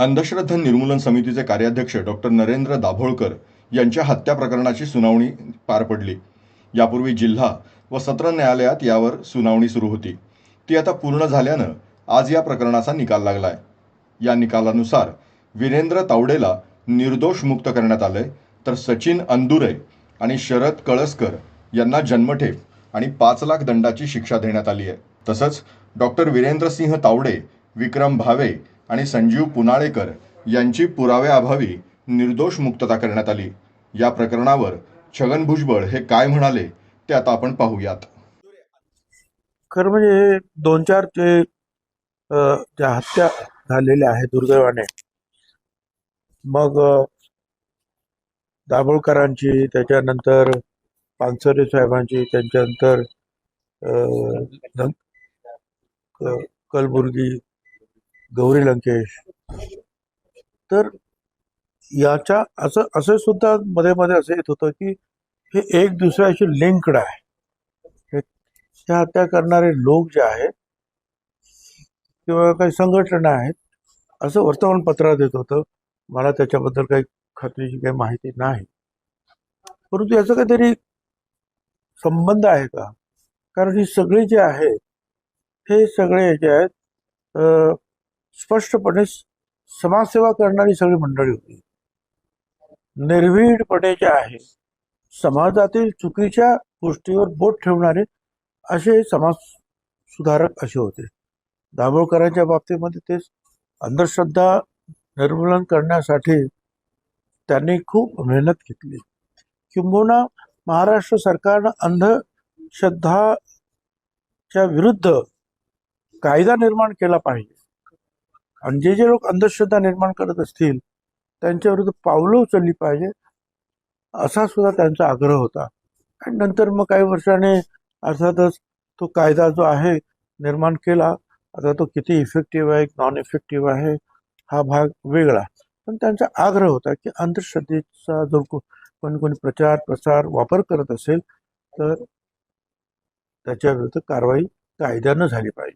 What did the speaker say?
अंधश्रद्धा निर्मूलन समितीचे कार्याध्यक्ष डॉक्टर नरेंद्र दाभोळकर यांच्या हत्या प्रकरणाची सुनावणी पार पडली. यापूर्वी जिल्हा व सत्र न्यायालयात यावर सुनावणी सुरू होती. ती आता पूर्ण झाल्यानं आज या प्रकरणाचा निकाल लागलाय. या निकालानुसार वीरेंद्र तावडेला निर्दोष मुक्त करण्यात आलंय तर सचिन अंदुरे आणि शरद कळसकर यांना जन्मठेप आणि पाच लाख दंडाची शिक्षा देण्यात आली आहे तसंच डॉक्टर वीरेंद्रसिंह तावडे विक्रम भावे आणि संजीव पुनाळेकर यांची पुराव्याअभावी निर्दोष मुक्तता करण्यात आली. या प्रकरणावर छगन भुजबळ हे काय म्हणाले ते आता आपण पाहूयात. खरं म्हणजे हे दोन चार ते ज्या हत्या झालेल्या आहेत दुर्दैवाने मग दाभोळकरांची त्याच्यानंतर पानसरे साहेबांची त्याच्यानंतर कलबुर्गी गौरी लंकेश. तर याच्या असं असं सुद्धा मध्ये मध्ये असं येत होतं की हे एक दुसऱ्याशी लिंकड आहे. हे- ह्या हत्या करणारे लोक जे आहेत किंवा काही संघटना आहेत असं वर्तमानपत्रात येत होतं. मला त्याच्याबद्दल काही खात्रीची काही माहिती नाही. परंतु याचा काहीतरी संबंध आहे का? कारण ही सगळे जे आहेत हे सगळे जे आहेत स्पष्टपणे समाजसेवा करणारी सगळी मंडळी होती. निर्भीडपणे जे आहे समाजातील चुकीच्या गोष्टीवर बोट ठेवणारे असे समाज सुधारक असे होते. दाभोळकरांच्या बाबतीमध्ये तेच अंधश्रद्धा निर्मूलन करण्यासाठी त्यांनी खूप मेहनत घेतली. किंबहुना महाराष्ट्र सरकारनं अंधश्रद्धाच्या विरुद्ध कायदा निर्माण केला पाहिजे. आणि जे जे लोक अंधश्रद्धा निर्माण करत असतील त्यांच्या विरुद्ध पावलं उचलली पाहिजे असा सुद्धा त्यांचा आग्रह होता. आणि नंतर मग काही वर्षाने अर्थातच तो कायदा जो आहे निर्माण केला आता तो किती इफेक्टिव्ह आहे नॉन इफेक्टिव्ह आहे हा भाग वेगळा. पण त्यांचा आग्रह होता की अंधश्रद्धेचा जर को- कोणी कोणी प्रचार प्रसार वापर करत असेल तर त्याच्या विरुद्ध कारवाई कायद्यानं झाली पाहिजे.